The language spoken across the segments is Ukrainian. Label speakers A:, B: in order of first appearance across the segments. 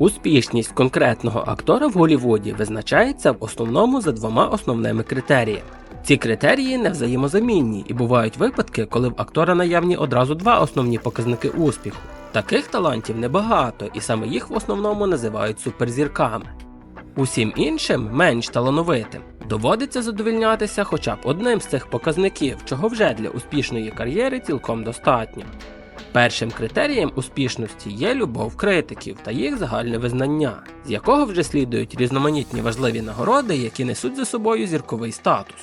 A: Успішність конкретного актора в Голлівуді визначається в основному за двома основними критеріями. Ці критерії не взаємозамінні і бувають випадки, коли в актора наявні одразу два основні показники успіху. Таких талантів небагато, і саме їх в основному називають суперзірками. Усім іншим, менш талановитим, доводиться задовільнятися хоча б одним з цих показників, чого вже для успішної кар'єри цілком достатньо. Першим критерієм успішності є любов критиків та їх загальне визнання, з якого вже слідують різноманітні важливі нагороди, які несуть за собою зірковий статус.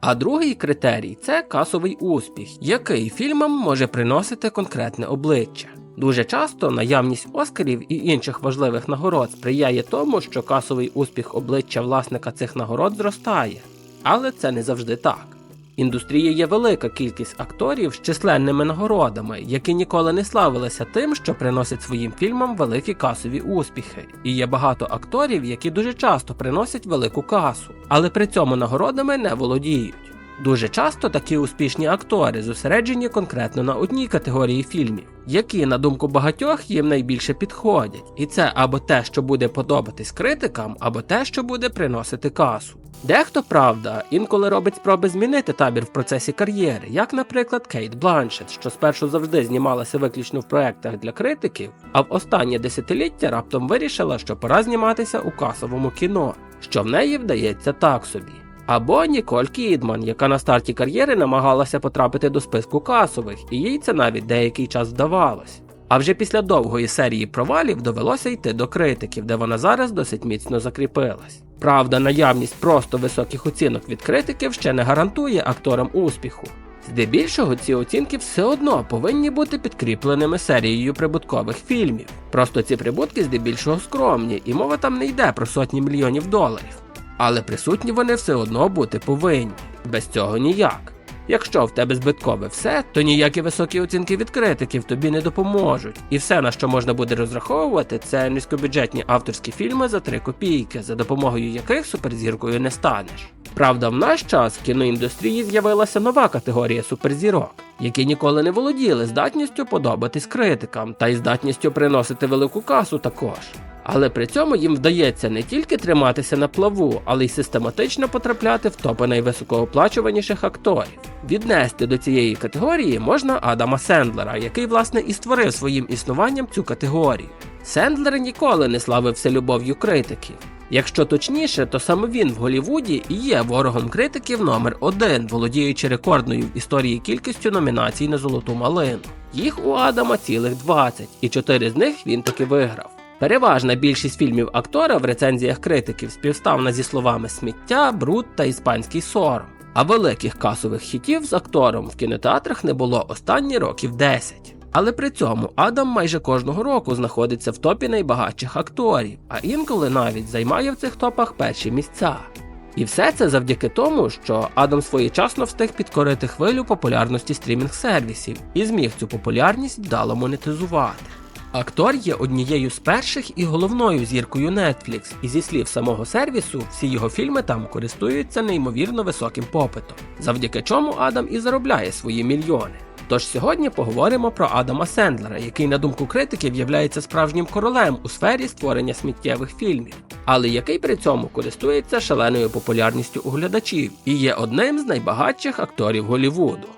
A: А другий критерій це касовий успіх, який фільмам може приносити конкретне обличчя. Дуже часто наявність Оскарів і інших важливих нагород сприяє тому, що касовий успіх обличчя власника цих нагород зростає. Але це не завжди так. В індустрії є велика кількість акторів з численними нагородами, які ніколи не славилися тим, що приносять своїм фільмам великі касові успіхи. І є багато акторів, які дуже часто приносять велику касу, але при цьому нагородами не володіють. Дуже часто такі успішні актори зосереджені конкретно на одній категорії фільмів, які, на думку багатьох, їм найбільше підходять, і це або те, що буде подобатись критикам, або те, що буде приносити касу. Дехто, правда, інколи робить спроби змінити табір в процесі кар'єри, як, наприклад, Кейт Бланшет, що спершу завжди знімалася виключно в проектах для критиків, а в останнє десятиліття раптом вирішила, що пора зніматися у касовому кіно, що в неї вдається так собі. Або Ніколь Кідман, яка на старті кар'єри намагалася потрапити до списку касових, і їй це навіть деякий час вдавалось. А вже після довгої серії провалів довелося йти до критиків, де вона зараз досить міцно закріпилась. Правда, наявність просто високих оцінок від критиків ще не гарантує акторам успіху. Здебільшого ці оцінки все одно повинні бути підкріпленими серією прибуткових фільмів. Просто ці прибутки здебільшого скромні, і мова там не йде про сотні мільйонів доларів. Але присутні вони все одно бути повинні. Без цього ніяк. Якщо в тебе збиткове все, то ніякі високі оцінки від критиків тобі не допоможуть. І все, на що можна буде розраховувати, це низькобюджетні авторські фільми за 3 копійки, за допомогою яких суперзіркою не станеш. Правда, в наш час в кіноіндустрії з'явилася нова категорія суперзірок, які ніколи не володіли здатністю подобатись критикам та й здатністю приносити велику касу також. Але при цьому їм вдається не тільки триматися на плаву, але й систематично потрапляти в топи найвисокооплачуваніших акторів. Віднести до цієї категорії можна Адама Сендлера, який власне і створив своїм існуванням цю категорію. Сендлер ніколи не славився любов'ю критиків. Якщо точніше, то саме він в Голлівуді і є ворогом критиків номер один, володіючи рекордною в історії кількістю номінацій на золоту малину. Їх у Адама цілих 20, і 4 з них він таки виграв. Переважна більшість фільмів актора в рецензіях критиків співставна зі словами сміття, бруд та іспанський сором. А великих касових хітів з актором в кінотеатрах не було останні років 10. Але при цьому Адам майже кожного року знаходиться в топі найбагатших акторів, а інколи навіть займає в цих топах перші місця. І все це завдяки тому, що Адам своєчасно встиг підкорити хвилю популярності стрімінг-сервісів і зміг цю популярність вдало монетизувати. Актор є однією з перших і головною зіркою Netflix, і зі слів самого сервісу, всі його фільми там користуються неймовірно високим попитом, завдяки чому Адам і заробляє свої мільйони. Тож сьогодні поговоримо про Адама Сендлера, який, на думку критиків, являється справжнім королем у сфері створення сміттєвих фільмів, але який при цьому користується шаленою популярністю у глядачів і є одним з найбагатших акторів Голлівуду.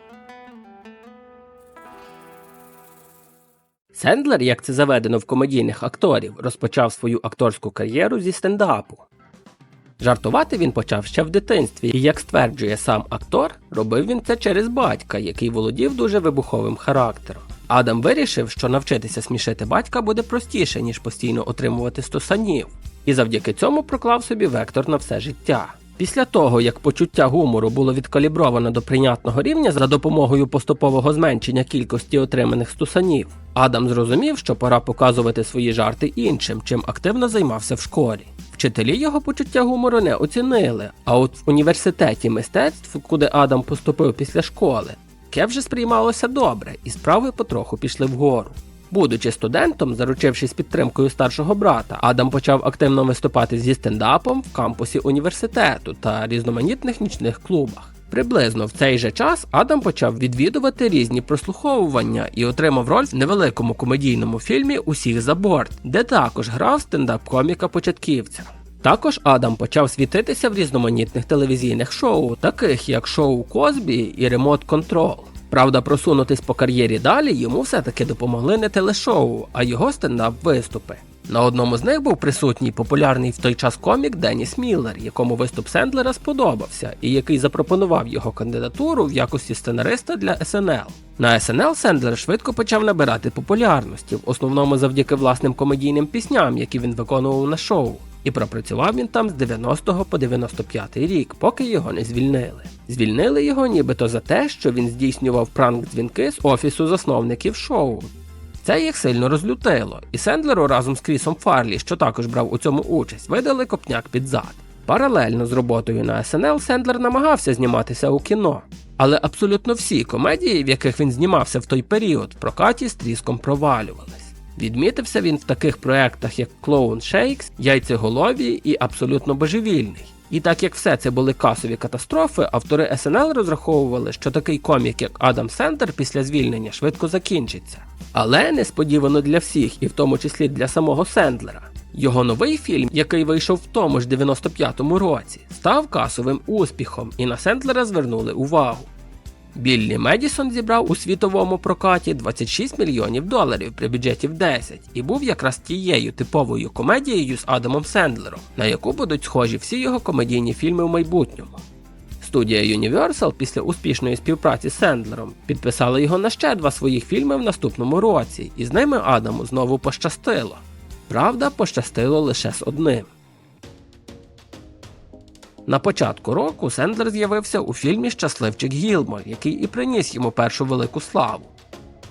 A: Сендлер, як це заведено в комедійних акторів, розпочав свою акторську кар'єру зі стендапу. Жартувати він почав ще в дитинстві, і, як стверджує сам актор, робив він це через батька, який володів дуже вибуховим характером. Адам вирішив, що навчитися смішити батька буде простіше, ніж постійно отримувати стосанів, і завдяки цьому проклав собі вектор на все життя. Після того, як почуття гумору було відкалібровано до прийнятного рівня за допомогою поступового зменшення кількості отриманих стусанів, Адам зрозумів, що пора показувати свої жарти іншим, чим активно займався в школі. Вчителі його почуття гумору не оцінили, а от в університеті мистецтв, куди Адам поступив після школи, таке вже сприймалося добре, і справи потроху пішли вгору. Будучи студентом, заручившись підтримкою старшого брата, Адам почав активно виступати зі стендапом в кампусі університету та різноманітних нічних клубах. Приблизно в цей же час Адам почав відвідувати різні прослуховування і отримав роль в невеликому комедійному фільмі Усіх за борт, де також грав стендап-коміка початківця. Також Адам почав світитися в різноманітних телевізійних шоу, таких як шоу Козбі і Ремонт Контрол. Правда, просунутись по кар'єрі далі йому все-таки допомогли не телешоу, а його стендап-виступи. На одному з них був присутній популярний в той час комік Деніс Міллер, якому виступ Сендлера сподобався, і який запропонував його кандидатуру в якості сценариста для СНЛ. На СНЛ Сендлер швидко почав набирати популярності, в основному завдяки власним комедійним пісням, які він виконував на шоу. І пропрацював він там з 90 по 95 рік, поки його не звільнили. Звільнили його нібито за те, що він здійснював пранк дзвінки з офісу засновників шоу. Це їх сильно розлютило, і Сендлеру разом з Крісом Фарлі, що також брав у цьому участь, видали копняк під зад. Паралельно з роботою на СНЛ Сендлер намагався зніматися у кіно. Але абсолютно всі комедії, в яких він знімався в той період, в прокаті з тріском провалювались. Відмітився він в таких проектах, як Клоун Шейкс, Яйцеголові і Абсолютно божевільний. І так як все це були касові катастрофи, автори СНЛ розраховували, що такий комік, як Адам Сендер, після звільнення швидко закінчиться. Але несподівано для всіх, і в тому числі для самого Сендлера. Його новий фільм, який вийшов в тому ж 95-му році, став касовим успіхом, і на Сендлера звернули увагу. Біллі Медісон зібрав у світовому прокаті 26 мільйонів доларів при бюджеті в 10 і був якраз тією типовою комедією з Адамом Сендлером, на яку будуть схожі всі його комедійні фільми в майбутньому. Студія Universal після успішної співпраці з Сендлером підписала його на ще два своїх фільми в наступному році, і з ними Адаму знову пощастило. Правда, пощастило лише з одним. На початку року Сендлер з'явився у фільмі Щасливчик Гілмор, який і приніс йому першу велику славу.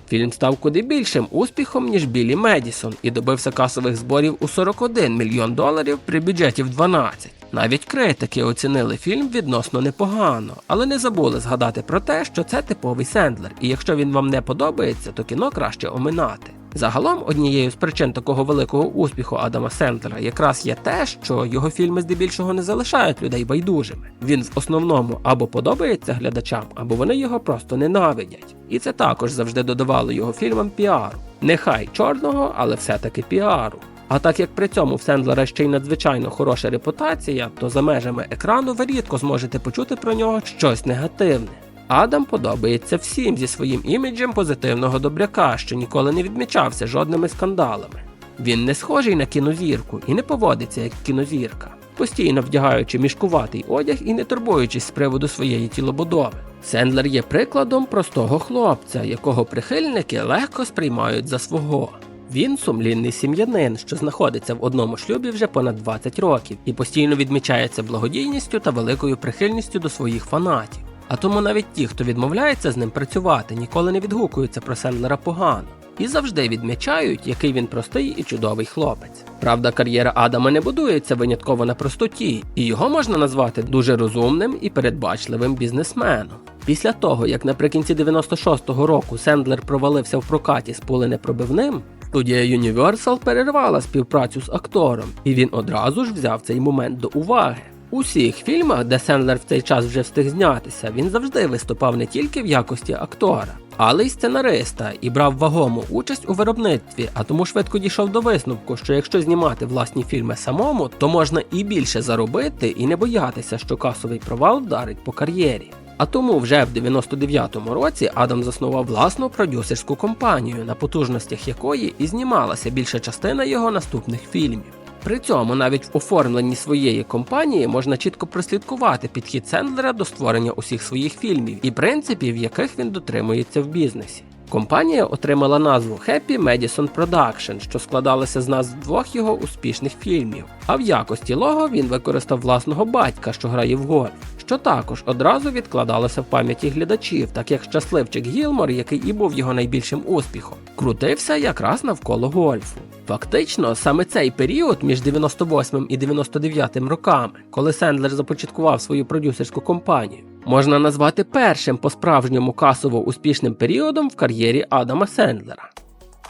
A: Фільм став куди більшим успіхом, ніж Білі Медісон, і добився касових зборів у 41 мільйон доларів при бюджеті в 12. Навіть критики оцінили фільм відносно непогано, але не забули згадати про те, що це типовий Сендлер, і якщо він вам не подобається, то кіно краще оминати. Загалом, однією з причин такого великого успіху Адама Сендлера якраз є те, що його фільми здебільшого не залишають людей байдужими. Він в основному або подобається глядачам, або вони його просто ненавидять. І це також завжди додавало його фільмам піару. Нехай чорного, але все-таки піару. А так як при цьому в Сендлера ще й надзвичайно хороша репутація, то за межами екрану ви рідко зможете почути про нього щось негативне. Адам подобається всім зі своїм іміджем позитивного добряка, що ніколи не відмічався жодними скандалами. Він не схожий на кінозірку і не поводиться як кінозірка, постійно вдягаючи мішкуватий одяг і не турбуючись з приводу своєї тілобудови. Сендлер є прикладом простого хлопця, якого прихильники легко сприймають за свого. Він сумлінний сім'янин, що знаходиться в одному шлюбі вже понад 20 років і постійно відмічається благодійністю та великою прихильністю до своїх фанатів. А тому навіть ті, хто відмовляється з ним працювати, ніколи не відгукуються про Сендлера погано і завжди відмічають, який він простий і чудовий хлопець. Правда, кар'єра Адама не будується винятково на простоті, і його можна назвати дуже розумним і передбачливим бізнесменом. Після того, як наприкінці 96-го року Сендлер провалився в прокаті з пуленепробивним, студія Universal перервала співпрацю з актором, і він одразу ж взяв цей момент до уваги. У всіх фільмах, де Сендлер в цей час вже встиг знятися, він завжди виступав не тільки в якості актора, але й сценариста і брав вагому участь у виробництві, а тому швидко дійшов до висновку, що якщо знімати власні фільми самому, то можна і більше заробити, і не боятися, що касовий провал вдарить по кар'єрі. А тому вже в 99-му році Адам заснував власну продюсерську компанію, на потужностях якої і знімалася більша частина його наступних фільмів. При цьому навіть в оформленні своєї компанії можна чітко прослідкувати підхід Сендлера до створення усіх своїх фільмів і принципів, яких він дотримується в бізнесі. Компанія отримала назву Happy Madison Production, що складалася з назв двох його успішних фільмів. А в якості лого він використав власного батька, що грає в гольф, що також одразу відкладалося в пам'яті глядачів, так як щасливчик Гілмор, який і був його найбільшим успіхом, крутився якраз навколо гольфу. Фактично, саме цей період між 98 і 99 роками, коли Сендлер започаткував свою продюсерську компанію, можна назвати першим по-справжньому касово успішним періодом в кар'єрі Адама Сендлера.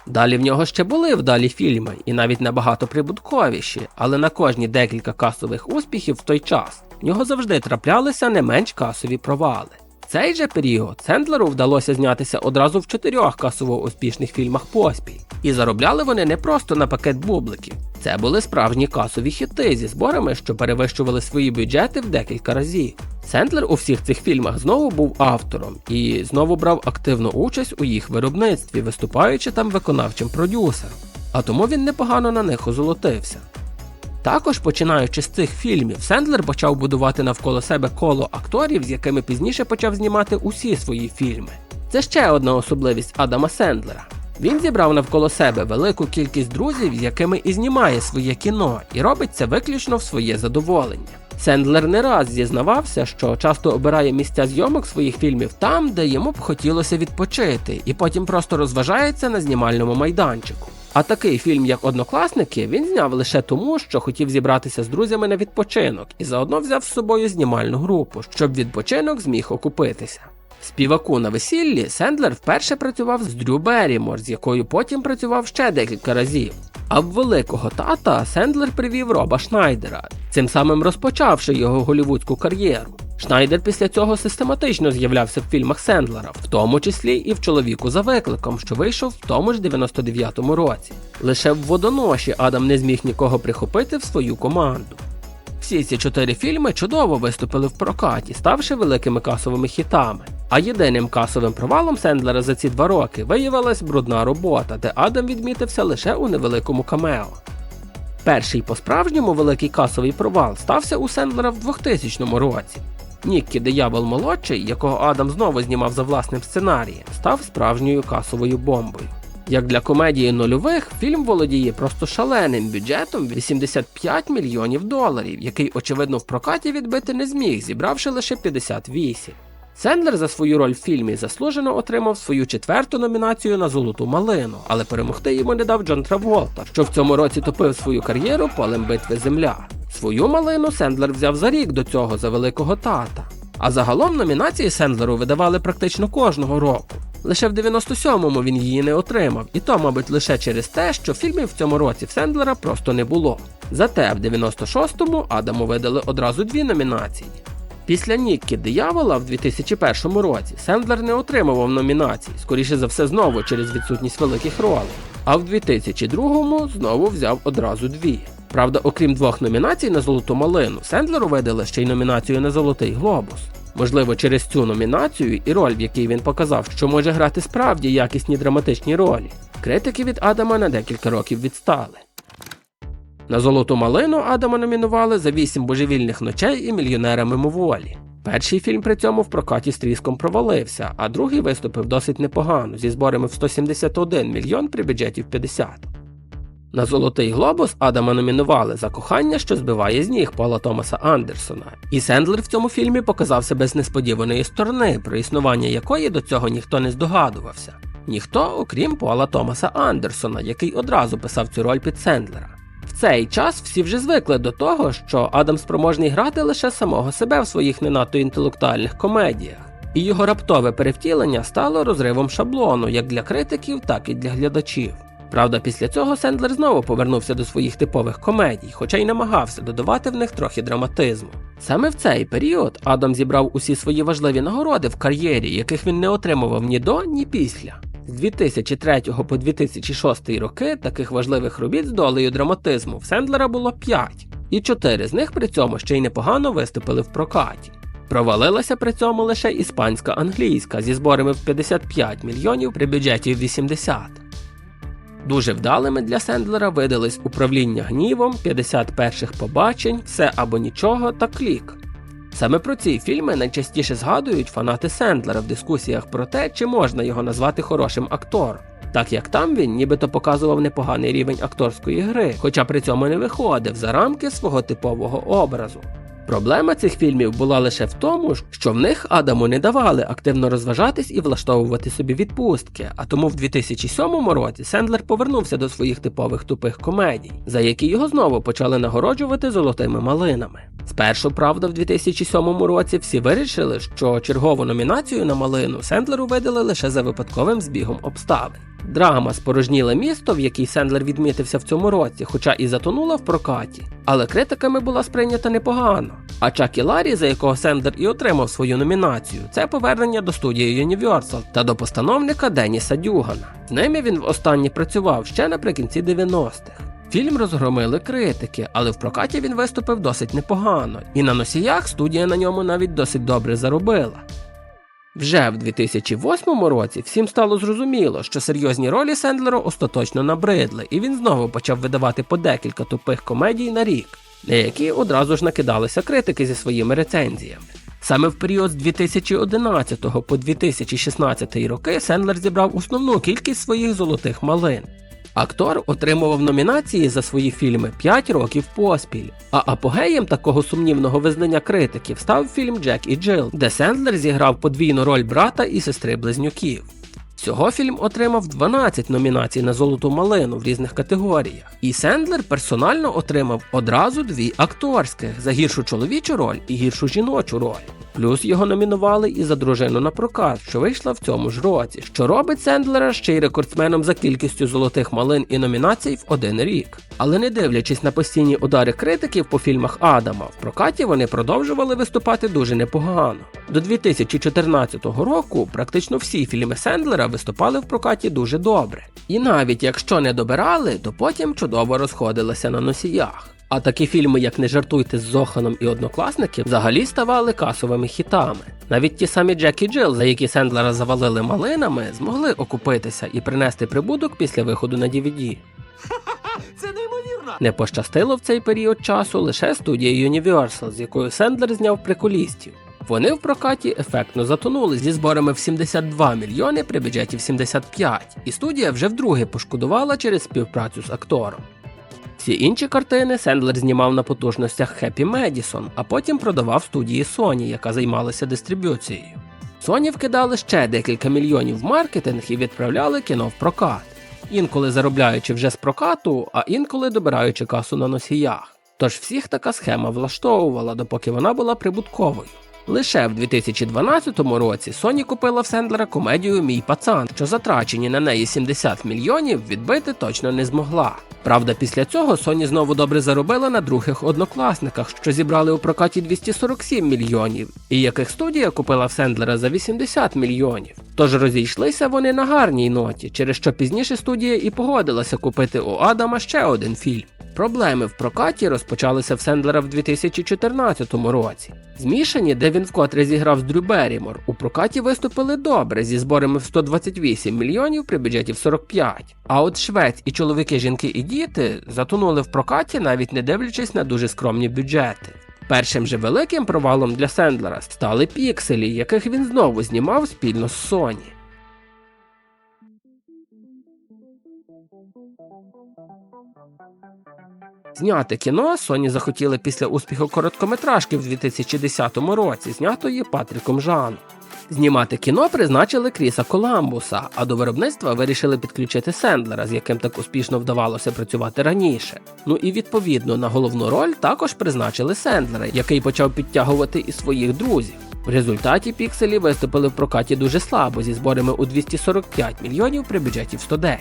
A: Далі в нього ще були вдалі фільми, і навіть набагато прибутковіші, але на кожні декілька касових успіхів в той час в нього завжди траплялися не менш касові провали. Цей же період Сендлеру вдалося знятися одразу в чотирьох касово успішних фільмах поспіль. І заробляли вони не просто на пакет бубликів. Це були справжні касові хіти зі зборами, що перевищували свої бюджети в декілька разів. Сендлер у всіх цих фільмах знову був автором і знову брав активну участь у їх виробництві, виступаючи там виконавчим продюсером. А тому він непогано на них озолотився. Також, починаючи з цих фільмів, Сендлер почав будувати навколо себе коло акторів, з якими пізніше почав знімати усі свої фільми. Це ще одна особливість Адама Сендлера. Він зібрав навколо себе велику кількість друзів, з якими і знімає своє кіно, і робить це виключно в своє задоволення. Сендлер не раз зізнавався, що часто обирає місця зйомок своїх фільмів там, де йому б хотілося відпочити, і потім просто розважається на знімальному майданчику. А такий фільм, як Однокласники, він зняв лише тому, що хотів зібратися з друзями на відпочинок і заодно взяв з собою знімальну групу, щоб відпочинок зміг окупитися. Співаку на весіллі Сендлер вперше працював з Дрю Берімор, з якою потім працював ще декілька разів. А в великого тата Сендлер привів Роба Шнайдера, цим самим розпочавши його голівудську кар'єру. Шнайдер після цього систематично з'являвся в фільмах Сендлера, в тому числі і в чоловіку за викликом, що вийшов в тому ж 99-му році. Лише в водоноші Адам не зміг нікого прихопити в свою команду. Всі ці чотири фільми чудово виступили в прокаті, ставши великими касовими хітами. А єдиним касовим провалом Сендлера за ці два роки виявилась брудна робота, де Адам відмітився лише у невеликому камео. Перший по-справжньому великий касовий провал стався у Сендлера в 2000 році. Ніккі Диявол молодший, якого Адам знову знімав за власним сценарієм, став справжньою касовою бомбою. Як для комедії нульових, фільм володіє просто шаленим бюджетом 85 мільйонів доларів, який, очевидно, в прокаті відбити не зміг, зібравши лише 58. Сендлер за свою роль в фільмі заслужено отримав свою четверту номінацію на золоту малину, але перемогти йому не дав Джон Траволта, що в цьому році топив свою кар'єру полем битви Земля. Свою малину Сендлер взяв за рік до цього за великого тата. А загалом номінації Сендлеру видавали практично кожного року. Лише в 97-му він її не отримав, і то, мабуть, лише через те, що фільмів в цьому році в Сендлера просто не було. Зате в 96-му Адаму видали одразу дві номінації. Після Ніккі Диявола в 2001 році Сендлер не отримував номінацій, скоріше за все знову через відсутність великих ролей. А в 2002-му знову взяв одразу дві. Правда, окрім двох номінацій на золоту малину, Сендлеру видали ще й номінацію на Золотий Глобус. Можливо, через цю номінацію і роль, в якій він показав, що може грати справді якісні драматичні ролі. Критики від Адама на декілька років відстали. На золоту малину Адама номінували за вісім божевільних ночей і мільйонера мимоволі. Перший фільм при цьому в прокаті з тріском провалився, а другий виступив досить непогано зі зборами в 171 мільйон при бюджеті в 50. На Золотий глобус Адама номінували за кохання, що збиває з ніг Пола Томаса Андерсона. І Сендлер в цьому фільмі показав себе з несподіваної сторони, про існування якої до цього ніхто не здогадувався. Ніхто, окрім Пола Томаса Андерсона, який одразу писав цю роль під Сендлера. В цей час всі вже звикли до того, що Адам спроможний грати лише самого себе в своїх не надто інтелектуальних комедіях. І його раптове перевтілення стало розривом шаблону як для критиків, так і для глядачів. Правда, після цього Сендлер знову повернувся до своїх типових комедій, хоча й намагався додавати в них трохи драматизму. Саме в цей період Адам зібрав усі свої важливі нагороди в кар'єрі, яких він не отримував ні до, ні після. З 2003 по 2006 роки таких важливих робіт з долею драматизму в Сендлера було 5, і 4 з них при цьому ще й непогано виступили в прокаті. Провалилася при цьому лише іспанська англійська зі зборами в 55 мільйонів при бюджеті в 80. Дуже вдалими для Сендлера видались управління гнівом, 50 перших побачень, все або нічого та клік. Саме про ці фільми найчастіше згадують фанати Сендлера в дискусіях про те, чи можна його назвати хорошим актором, так як там він нібито показував непоганий рівень акторської гри, хоча при цьому не виходив за рамки свого типового образу. Проблема цих фільмів була лише в тому, що в них Адаму не давали активно розважатись і влаштовувати собі відпустки, а тому в 2007 році Сендлер повернувся до своїх типових тупих комедій, за які його знову почали нагороджувати золотими малинами. Спершу, правда, в 2007 році всі вирішили, що чергову номінацію на малину Сендлеру видали лише за випадковим збігом обставин. Драма Спорожніле місто, в якій Сендлер відмітився в цьому році, хоча і затонула в прокаті, але критиками була сприйнята непогано. А Чакі Ларі, за якого Сендлер і отримав свою номінацію, це повернення до студії Universal та до постановника Деніса Дюгана. З ними він востаннє працював ще наприкінці 90-х. Фільм розгромили критики, але в прокаті він виступив досить непогано, і на носіях студія на ньому навіть досить добре заробила. Вже в 2008 році всім стало зрозуміло, що серйозні ролі Сендлеру остаточно набридли, і він знову почав видавати по декілька тупих комедій на рік, на які одразу ж накидалися критики зі своїми рецензіями. Саме в період з 2011 по 2016 роки Сендлер зібрав основну кількість своїх золотих малин. Актор отримував номінації за свої фільми 5 років поспіль. А апогеєм такого сумнівного визнання критиків став фільм Джек і Джил, де Сендлер зіграв подвійну роль брата і сестри близнюків. Всього фільм отримав 12 номінацій на золоту малину в різних категоріях. І Сендлер персонально отримав одразу дві акторських за гіршу чоловічу роль і гіршу жіночу роль. Плюс його номінували і за дружину на прокат, що вийшла в цьому ж році, що робить Сендлера ще й рекордсменом за кількістю золотих малин і номінацій в один рік. Але не дивлячись на постійні удари критиків по фільмах Адама, в прокаті вони продовжували виступати дуже непогано. До 2014 року практично всі фільми Сендлера виступали в прокаті дуже добре. І навіть якщо не добирали, то потім чудово розходилися на носіях. А такі фільми, як Не жартуйте з Зоханом і однокласники, взагалі ставали касовими хітами. Навіть ті самі Джек і Джил, за які Сендлера завалили малинами, змогли окупитися і принести прибуток після виходу на DVD.
B: Це неймовірно.
A: Не пощастило в цей період часу лише студія Universal, з якою Сендлер зняв приколістів. Вони в прокаті ефектно затонули зі зборами в 72 мільйони при бюджеті в 75, і студія вже вдруге пошкодувала через співпрацю з актором. Всі інші картини Сендлер знімав на потужностях Happy Madison, а потім продавав студії Sony, яка займалася дистриб'юцією. Sony вкидали ще декілька мільйонів в маркетинг і відправляли кіно в прокат, інколи заробляючи вже з прокату, а інколи добираючи касу на носіях. Тож всіх така схема влаштовувала, допоки вона була прибутковою. Лише в 2012 році Sony купила в Сендлера комедію Мій пацан, що затрачені на неї 70 мільйонів відбити точно не змогла. Правда, після цього Sony знову добре заробила на других однокласниках, що зібрали у прокаті 247 мільйонів, і яких студія купила в Сендлера за 80 мільйонів. Тож розійшлися вони на гарній ноті, через що пізніше студія і погодилася купити у Адама ще один фільм. Проблеми в прокаті розпочалися в Сендлера в 2014 році. Змішані, він вкотре зіграв з Дрю Беррімор, у прокаті виступили добре зі зборами в 128 мільйонів при бюджеті в 45. А от Швець і чоловіки, жінки і діти затонули в прокаті, навіть не дивлячись на дуже скромні бюджети. Першим же великим провалом для Сендлера стали пікселі, яких він знову знімав спільно з Sony. Зняти кіно Sony захотіли після успіху короткометражки в 2010 році, знятої Патріком Жаном. Знімати кіно призначили Кріса Коламбуса, а до виробництва вирішили підключити Сендлера, з яким так успішно вдавалося працювати раніше. Ну і відповідно на головну роль також призначили Сендлера, який почав підтягувати і своїх друзів. В результаті пікселі виступили в прокаті дуже слабо зі зборами у 245 мільйонів при бюджеті в 110.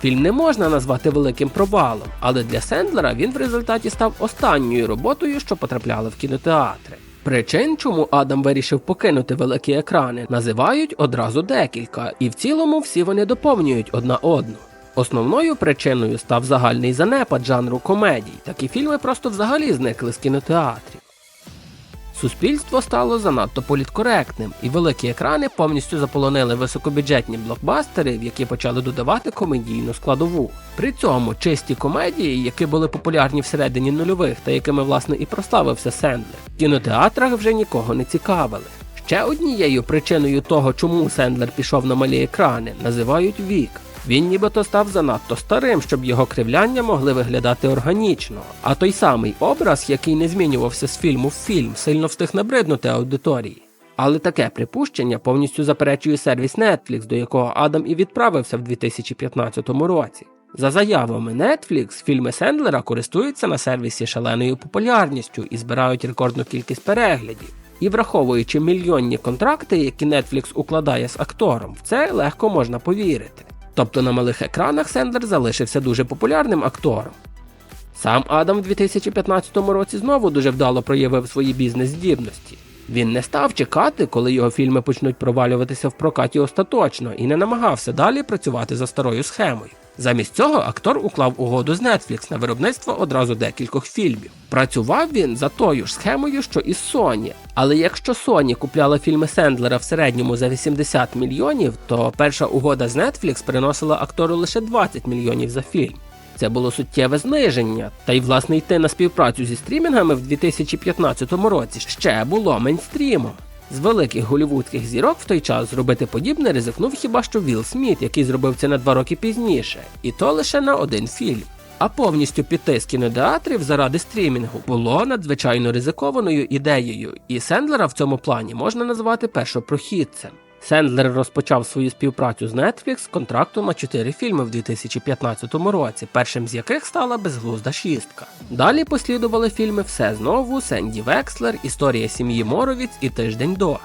A: Фільм не можна назвати великим провалом, але для Сендлера він в результаті став останньою роботою, що потрапляла в кінотеатри. Причин, чому Адам вирішив покинути великі екрани, називають одразу декілька, і в цілому всі вони доповнюють одна одну. Основною причиною став загальний занепад жанру комедій, такі фільми просто взагалі зникли з кінотеатрів. Суспільство стало занадто політкоректним, і великі екрани повністю заполонили високобюджетні блокбастери, в які почали додавати комедійну складову. При цьому чисті комедії, які були популярні всередині нульових та якими власне і прославився Сендлер, в кінотеатрах вже нікого не цікавили. Ще однією причиною того, чому Сендлер пішов на малі екрани, називають вік. Він нібито став занадто старим, щоб його кривляння могли виглядати органічно. А той самий образ, який не змінювався з фільму в фільм, сильно встиг набриднути аудиторії. Але таке припущення повністю заперечує сервіс Netflix, до якого Адам і відправився в 2015 році. За заявами Netflix, фільми Сендлера користуються на сервісі шаленою популярністю і збирають рекордну кількість переглядів. І враховуючи мільйонні контракти, які Netflix укладає з актором, в це легко можна повірити. Тобто на малих екранах Сендлер залишився дуже популярним актором. Сам Адам в 2015 році знову дуже вдало проявив свої бізнес-здібності. Він не став чекати, коли його фільми почнуть провалюватися в прокаті остаточно, і не намагався далі працювати за старою схемою. Замість цього актор уклав угоду з Netflix на виробництво одразу декількох фільмів. Працював він за тою ж схемою, що і Sony. Але якщо Sony купляла фільми Сендлера в середньому за 80 мільйонів, то перша угода з Netflix приносила актору лише 20 мільйонів за фільм. Це було суттєве зниження, та й власне йти на співпрацю зі стрімінгами в 2015 році ще було мейнстрімом. З великих голівудських зірок в той час зробити подібне ризикнув хіба що Вілл Сміт, який зробив це на два роки пізніше, і то лише на один фільм. А повністю піти з кінотеатрів заради стрімінгу було надзвичайно ризикованою ідеєю, і Сендлера в цьому плані можна назвати першопрохідцем. Сендлер розпочав свою співпрацю з Netflix з контрактом на 4 фільми в 2015 році, першим з яких стала безглузда шістка. Далі послідували фільми Все знову, Сенді Векслер, Історія сім'ї Моровіць і Тиждень до.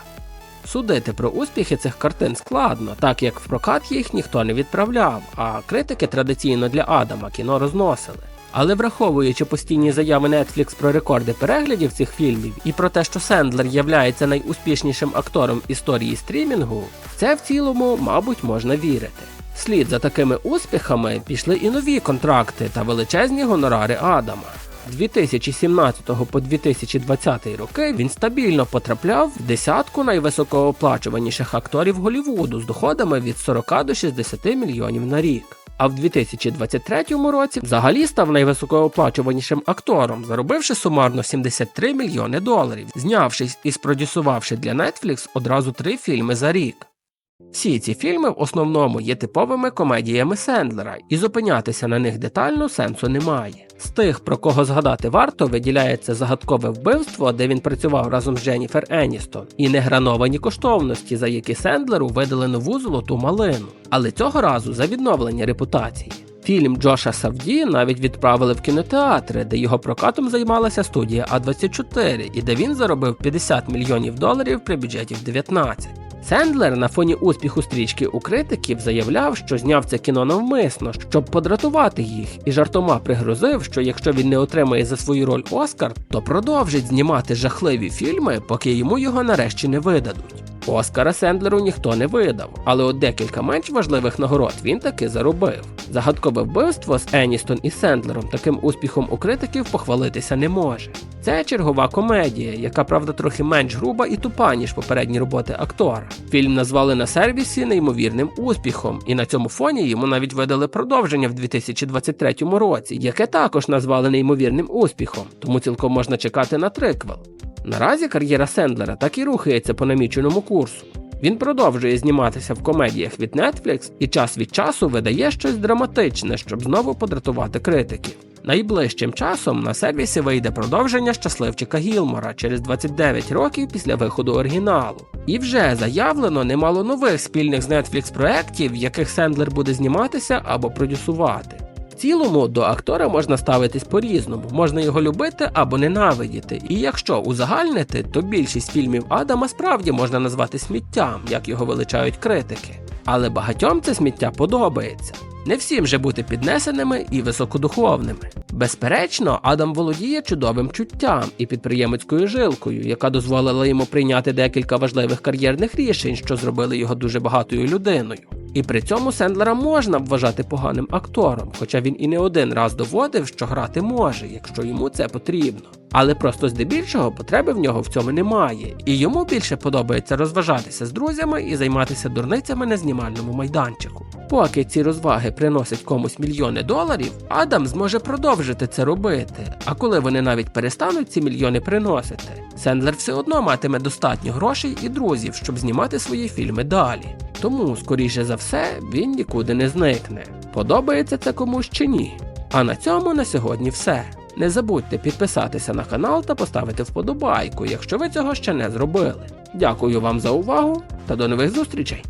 A: Судити про успіхи цих картин складно, так як в прокат їх ніхто не відправляв, а критики традиційно для Адама кіно розносили. Але враховуючи постійні заяви Netflix про рекорди переглядів цих фільмів і про те, що Сендлер являється найуспішнішим актором історії стрімінгу, це в цілому, мабуть, можна вірити. Слід за такими успіхами пішли і нові контракти та величезні гонорари Адама. З 2017 по 2020 роки він стабільно потрапляв в десятку найвисокооплачуваніших акторів Голлівуду з доходами від 40 до 60 мільйонів на рік. А в 2023 році взагалі став найвисокооплачуванішим актором, заробивши сумарно 73 мільйони доларів, знявшись і спродюсувавши для Netflix одразу три фільми за рік. Всі ці фільми в основному є типовими комедіями Сендлера, і зупинятися на них детально сенсу немає. З тих, про кого згадати варто, виділяється загадкове вбивство, де він працював разом з Дженніфер Еністон, і неграновані коштовності, за які Сендлеру видали нову золоту малину, але цього разу за відновлення репутації. Фільм Джоша Савді навіть відправили в кінотеатри, де його прокатом займалася студія А24, і де він заробив 50 мільйонів доларів при бюджеті в 19. Сендлер на фоні успіху стрічки у критиків заявляв, що зняв це кіно навмисно, щоб подратувати їх, і жартома пригрозив, що якщо він не отримає за свою роль Оскар, то продовжить знімати жахливі фільми, поки йому його нарешті не видадуть. Оскара Сендлеру ніхто не видав, але от декілька менш важливих нагород він таки заробив. Загадкове вбивство з Еністон і Сендлером таким успіхом у критиків похвалитися не може. Це чергова комедія, яка правда трохи менш груба і тупа, ніж попередні роботи актора. Фільм назвали на сервісі неймовірним успіхом, і на цьому фоні йому навіть видали продовження в 2023 році, яке також назвали неймовірним успіхом, тому цілком можна чекати на триквел. Наразі кар'єра Сендлера так і рухається по наміченому курсу. Він продовжує зніматися в комедіях від Netflix і час від часу видає щось драматичне, щоб знову подратувати критиків. Найближчим часом на сервісі вийде продовження щасливчика Гілмора через 29 років після виходу оригіналу. І вже заявлено немало нових спільних з Netflix проєктів, в яких Сендлер буде зніматися або продюсувати. В цілому до актора можна ставитись по-різному, можна його любити або ненавидіти. І якщо узагальнити, то більшість фільмів Адама справді можна назвати сміттям, як його величають критики. Але багатьом це сміття подобається. Не всім же бути піднесеними і високодуховними. Безперечно, Адам володіє чудовим чуттям і підприємницькою жилкою, яка дозволила йому прийняти декілька важливих кар'єрних рішень, що зробили його дуже багатою людиною. І при цьому Сендлера можна вважати поганим актором, хоча він і не один раз доводив, що грати може, якщо йому це потрібно. Але просто здебільшого потреби в нього в цьому немає, і йому більше подобається розважатися з друзями і займатися дурницями на знімальному майданчику. Поки ці розваги приносять комусь мільйони доларів, Адам зможе продовжити це робити. А коли вони навіть перестануть ці мільйони приносити, Сендлер все одно матиме достатньо грошей і друзів, щоб знімати свої фільми далі. Тому, скоріше за все, він нікуди не зникне. Подобається це комусь чи ні. А на цьому на сьогодні все. Не забудьте підписатися на канал та поставити вподобайку, якщо ви цього ще не зробили. Дякую вам за увагу та до нових зустрічей!